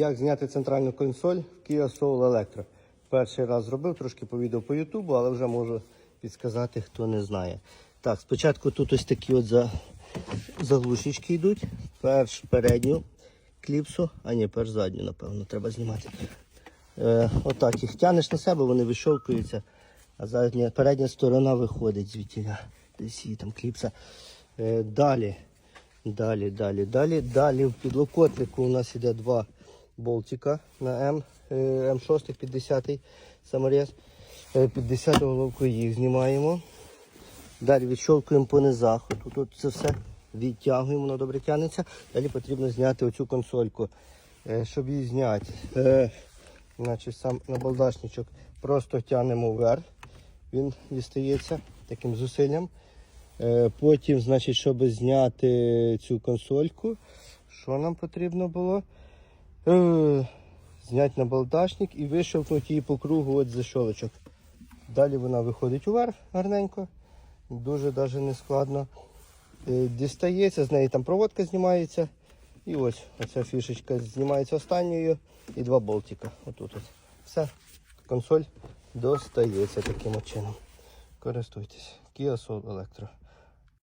Як зняти центральну консоль в Kia Soul Electro? Перший раз зробив, трошки по відео по Ютубу, але вже можу підсказати, хто не знає. Так, спочатку тут ось такі от за... заглушечки йдуть. Перш передню кліпсу, а ні, перш задню, напевно, треба знімати. Е, отак їх тянеш на себе, вони вищовкуються, а задня, передня сторона виходить звідтіля. Десь її там кліпса. Е, далі. Далі, далі, далі. Далі в підлокотнику у нас іде два болтика на М, е, М6 50 саморез. 50 головку їх знімаємо. Далі відщолкуємо по низах. Тут от це все відтягуємо, воно добре тягнеться. Далі потрібно зняти оцю консольку. Е, Щоб її зняти, е, значить сам набалдашничок просто тягнемо вверх. Він дістається таким зусиллям. Е, Потім, значить, щоб зняти цю консольку, що нам потрібно було? Е, Зняти набалдашник і вищовкнути її по кругу от защолочок. Далі вона виходить уверх гарненько, дуже навіть не. Е, Дістається, з неї там проводка знімається. І ось оця фішечка знімається останньою і два болтика. Отут ось. Все, консоль достається таким чином. Користуйтесь. Kia Soul Electro.